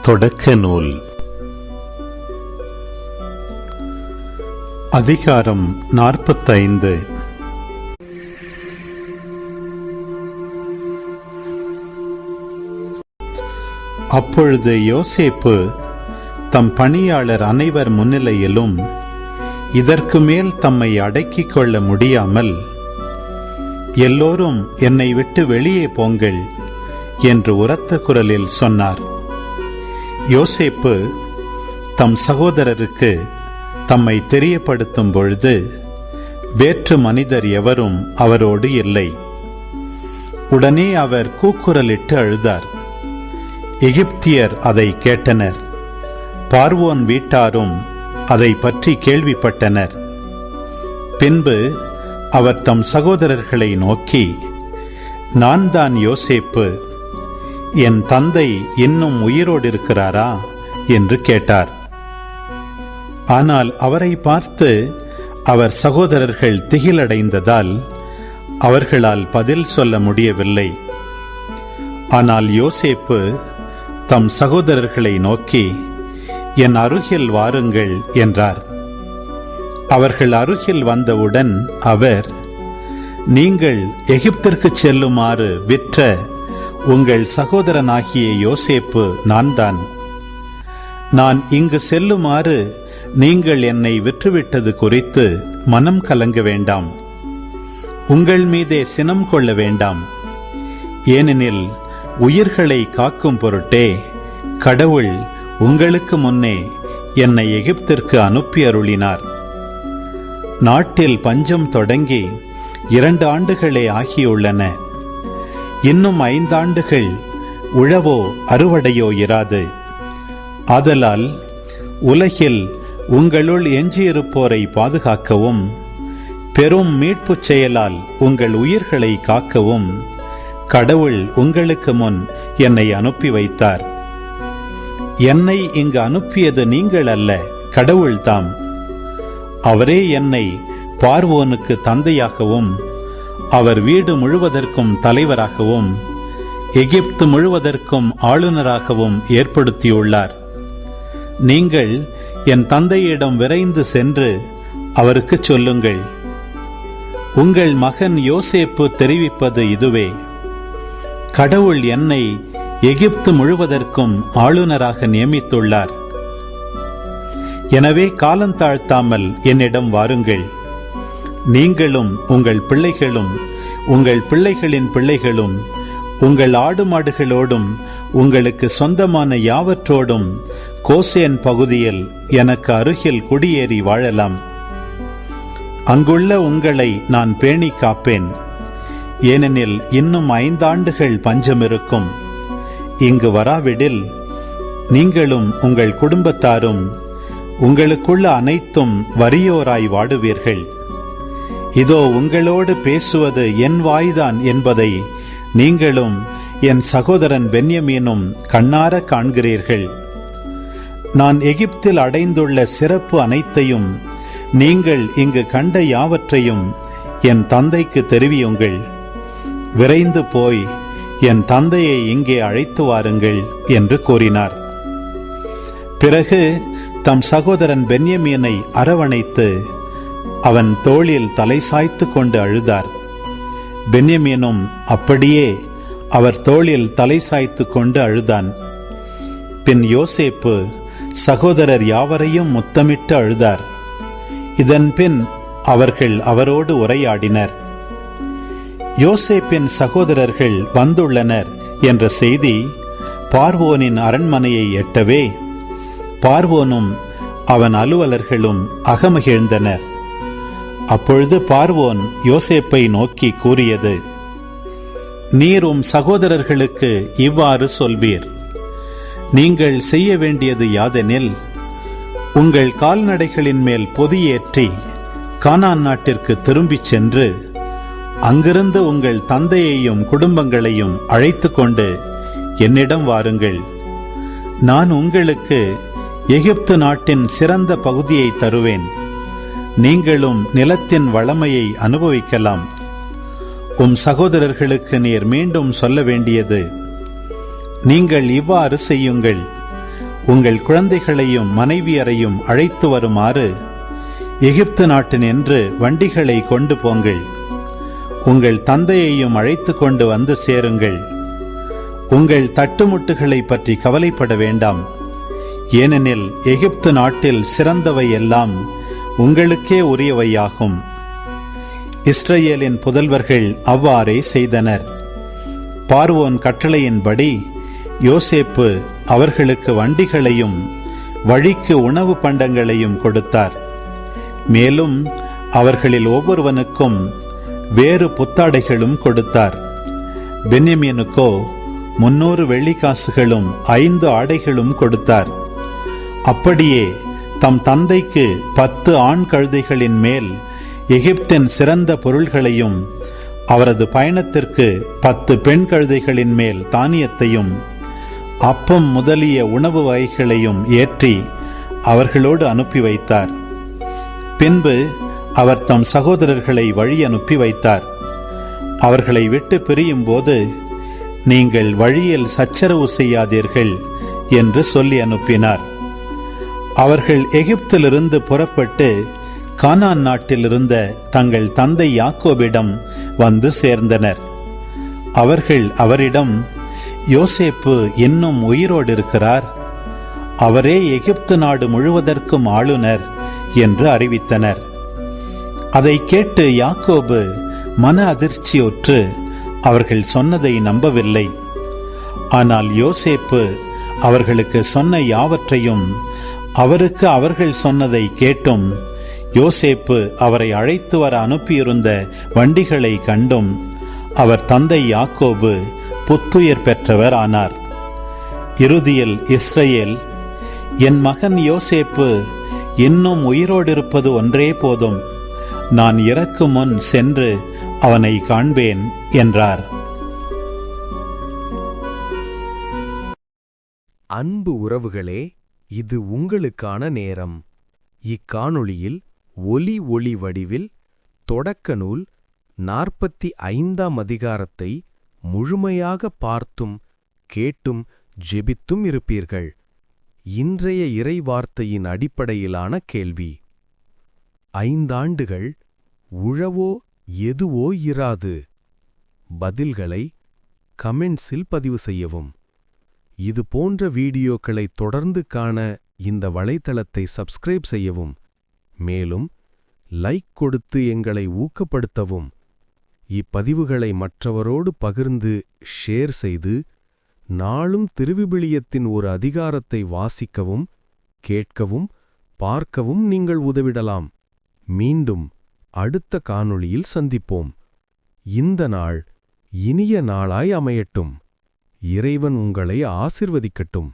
தொடக்க நூல் அதிகாரம் நாற்பத்தைந்து. அப்பொழுது யோசேப்பு தம் பணியாளர் அனைவர் முன்னிலையிலும் இதற்கு மேல் தம்மை அடக்கிக் கொள்ள முடியாமல் எல்லோரும் என்னை விட்டு வெளியே போங்கள் என்று உரத்த குரலில் சொன்னார். யோசேப்பு தம் சகோதரருக்கு தம்மை தெரியப்படுத்தும் பொழுது வேற்று மனிதர் எவரும் அவரோடு இல்லை. உடனே அவர் கூக்குரலிட்டு அழுதார். எகிப்தியர் அதை கேட்டனர். பார்வோன் வீட்டாரும் அதை பற்றி கேள்விப்பட்டனர். பின்பு அவர் தம் சகோதரர்களை நோக்கி நான் தான் யோசேப்பு என் தந்தை இன்னும் உயிரோடு இருக்கிறாரா என்று கேட்டார். ஆனால் அவரை பார்த்து அவர் சகோதரர்கள் திகிலடைந்ததால் அவர்களால் பதில் சொல்ல முடியவில்லை. ஆனால் யோசேப்பு தம் சகோதரர்களை நோக்கி என் அருகில் வாருங்கள் என்றார். அவர்கள் அருகில் வந்தவுடன் அவர் நீங்கள் எகிப்திற்கு செல்லுமாறு விற்ற உங்கள் சகோதரனாகிய யோசேப்பு நான்தான். நான் இங்கு செல்லுமாறு நீங்கள் என்னை விற்றுவிட்டது குறித்து மனம் கலங்க வேண்டாம். உங்கள் மீதே சினம் கொள்ள வேண்டாம். ஏனெனில் உயிர்களை காக்கும் பொருட்டே கடவுள் உங்களுக்கு முன்னே என்னை எகிப்திற்கு அனுப்பி அருளினார். நாட்டில் பஞ்சம் தொடங்கி இரண்டு ஆண்டுகளே ஆகியுள்ளன. இன்னும் ஐந்தாண்டுகள் உழவோ அறுவடையோ இராது. ஆதலால் உலகில் உங்களுள் எஞ்சியிருப்போரை பாதுகாக்கவும் பெரும் மீட்புச் செயலால் உங்கள் உயிர்களை காக்கவும் கடவுள் உங்களுக்கு முன் என்னை அனுப்பி வைத்தார். என்னை இங்கு அனுப்பியது நீங்கள் அல்ல கடவுள்தாம். அவரே என்னை பார்வோனுக்கு தந்தையாகவும் அவர் வீடு முழுவதற்கும் தலைவராகவும் எகிப்து முழுவதற்கும் ஆளுநராகவும் ஏற்படுத்தியுள்ளார். நீங்கள் என் தந்தையிடம் விரைந்து சென்று அவருக்கு சொல்லுங்கள். உங்கள் மகன் யோசேப்பு தெரிவிப்பது இதுவே. கடவுள் என்னை எகிப்து முழுவதற்கும் ஆளுநராக நியமித்துள்ளார். எனவே காலந்தாழ்த்தாமல் என்னிடம் வாருங்கள். நீங்களும் உங்கள் பிள்ளைகளும் உங்கள் பிள்ளைகளின் பிள்ளைகளும் உங்கள் ஆடு மாடுகளோடும் உங்களுக்கு சொந்தமான யாவற்றோடும் கோசேன் பகுதியில் எனக்கு அருகில் குடியேறி வாழலாம். அங்குள்ள உங்களை நான் பேணி காப்பேன். ஏனெனில் இன்னும் ஐந்தாண்டுகள் பஞ்சம் இருக்கும் இங்கு வராவிடில் நீங்களும் உங்கள் குடும்பத்தாரும் உங்களுக்குள்ள அனைத்தும் வறியோராய் வாடுவீர்கள். இதோ உங்களோடு பேசுவது என் வாய்தான் என்பதை நீங்களும் என் சகோதரன் பென்யமீனும் கண்ணார காண்கிறீர்கள். நான் எகிப்தில் அடைந்துள்ள சிறப்பு அனைத்தையும் நீங்கள் இங்கு கண்ட யாவற்றையும் என் தந்தைக்கு தெரிவியுங்கள். விரைந்து போய் என் தந்தையை இங்கே அழைத்து வாருங்கள் என்று கூறினார். பிறகு தம் சகோதரன் பென்யமீனை அரவணைத்து அவன் தோளில் தலை சாய்த்து கொண்டு அழுதார். பென்யமீனும் அப்படியே அவர் தோளில் தலை சாய்த்து கொண்டு அழுதான். பின் யோசேப்பு சகோதரர் யாவரையும் முத்தமிட்டு அழுதார். இதன் பின் அவர்கள் அவரோடு உரையாடினர். யோசேப்பின் சகோதரர்கள் வந்துள்ளனர் என்ற செய்தி பார்வோனின் அரண்மனையை எட்டவே பார்வோனும் அவன் அலுவலர்களும் அகமகிழ்ந்தனர். அப்பொழுது பார்வோன் யோசேப்பை நோக்கி கூறியது நீரும் சகோதரர்களுக்கு இவ்வாறு சொல்வீர். நீங்கள் செய்ய வேண்டியது யாதெனில் உங்கள் கால்நடைகளின் மேல் பொதியேற்றி கானான் நாட்டிற்கு திரும்பிச் சென்று அங்கிருந்து உங்கள் தந்தையையும் குடும்பங்களையும் அழைத்து கொண்டு என்னிடம் வாருங்கள். நான் உங்களுக்கு எகிப்து நாட்டின் சிறந்த பகுதியை தருவேன். நீங்களும் நிலத்தின் வளமையை அனுபவிக்கலாம். உம் சகோதரர்களுக்கு நீர் மீண்டும் சொல்ல வேண்டியது நீங்கள் இவ்வாறு செய்யுங்கள். உங்கள் குழந்தைகளையும் மனைவியரையும் அழைத்து வருமாறு எகிப்து நாட்டினின்று வண்டிகளை கொண்டு போங்கள். உங்கள் தந்தையையும் அழைத்து கொண்டு வந்து சேருங்கள். உங்கள் தட்டுமுட்டுகளை பற்றி கவலைப்பட வேண்டாம். ஏனெனில் எகிப்து நாட்டில் சிறந்தவை எல்லாம் உங்களுக்கே உரியவையாகும். இஸ்ரேலின் புதல்வர்கள் அவ்வாறே செய்தனர். பார்வோன் கட்டளையின்படி யோசேப்பு அவர்களுக்கு வண்டிகளையும் வழிக்கு உணவு பண்டங்களையும் கொடுத்தார். மேலும் அவர்களில் ஒவ்வொருவனுக்கும் வேறு புத்தாடைகளும் கொடுத்தார். பென்யமீனுக்கோ முன்னூறு வெள்ளிக்காசுகளும் ஐந்து ஆடைகளும் கொடுத்தார். அப்படியே தம் தந்தைக்கு பத்து ஆண் கழுதைகளின் மேல் எகிப்தின் சிறந்த பொருள்களையும் அவரது பயணத்திற்கு பத்து பெண் கழுதைகளின் மேல் தானியத்தையும் அப்பம் முதலிய உணவு வகைகளையும் ஏற்றி அவர்களோடு அனுப்பி வைத்தார். பின்பு அவர் தம் சகோதரர்களை வழி அனுப்பி வைத்தார். அவர்களை விட்டு பிரியும் போது நீங்கள் வழியில் சச்சரவு செய்யாதீர்கள் என்று சொல்லி அனுப்பினார். அவர்கள் எகிப்திலிருந்து புறப்பட்டு கானான் நாட்டிலிருந்த தங்கள் தந்தை யாக்கோபிடம் வந்து சேர்ந்தனர். அவர்கள் அவரிடம் யோசேப்பு இன்னும் உயிரோடு இருக்கிறார் அவரே எகிப்து நாடு முழுவதற்கும் ஆளுநர் என்று அறிவித்தனர். அதை கேட்டு யாக்கோபு மன அதிர்ச்சியுற்று அவர்கள் சொன்னதை நம்பவில்லை. ஆனால் யோசேப்பு அவர்களுக்கு சொன்ன யாவற்றையும் அவருக்கு அவர்கள் சொன்னதை கேட்டும் யோசேப்பு அவரை அழைத்து வர அனுப்பியிருந்த வண்டிகளை கண்டும் அவர் தந்தை யாக்கோபு புத்துயிர் பெற்றவர் ஆனார். இறுதியில் இஸ்ரேல் என் மகன் யோசேப்பு இன்னும் உயிரோடு இருப்பது ஒன்றே போதும். நான் இறக்கும் முன் சென்று அவனை காண்பேன் என்றார். அன்பு உறவுகளே இது உங்களுக்கான நேரம். இக்காணொளியில் ஒலி ஒளி வடிவில் தொடக்க நூல் நாற்பத்தி ஐந்தாம் அதிகாரத்தை முழுமையாக பார்த்தும் கேட்டும் ஜெபித்தும் இருப்பீர்கள். இன்றைய இறைவார்த்தையின் அடிப்படையிலான கேள்வி. ஐந்தாண்டுகள் உழவோ எதுவோ இராது. பதில்களை கமெண்ட்ஸில் பதிவு செய்யவும். இது போன்ற வீடியோக்களை தொடர்ந்து காண இந்த வலைத்தளத்தை சப்ஸ்கிரைப் செய்யவும் மேலும் லைக் கொடுத்து எங்களை ஊக்கப்படுத்தவும். இப்பதிவுகளை மற்றவரோடு பகிர்ந்து ஷேர் செய்து நாளும் திருவிபிலியத்தின் ஒரு அதிகாரத்தை வாசிக்கவும் கேட்கவும் பார்க்கவும் நீங்கள் உதவிடலாம். மீண்டும் அடுத்த காணொளியில் சந்திப்போம். இந்த நாள் இனிய நாளாய் அமையட்டும். இறைவன் உங்களை ஆசிர்வதிக்கட்டும்.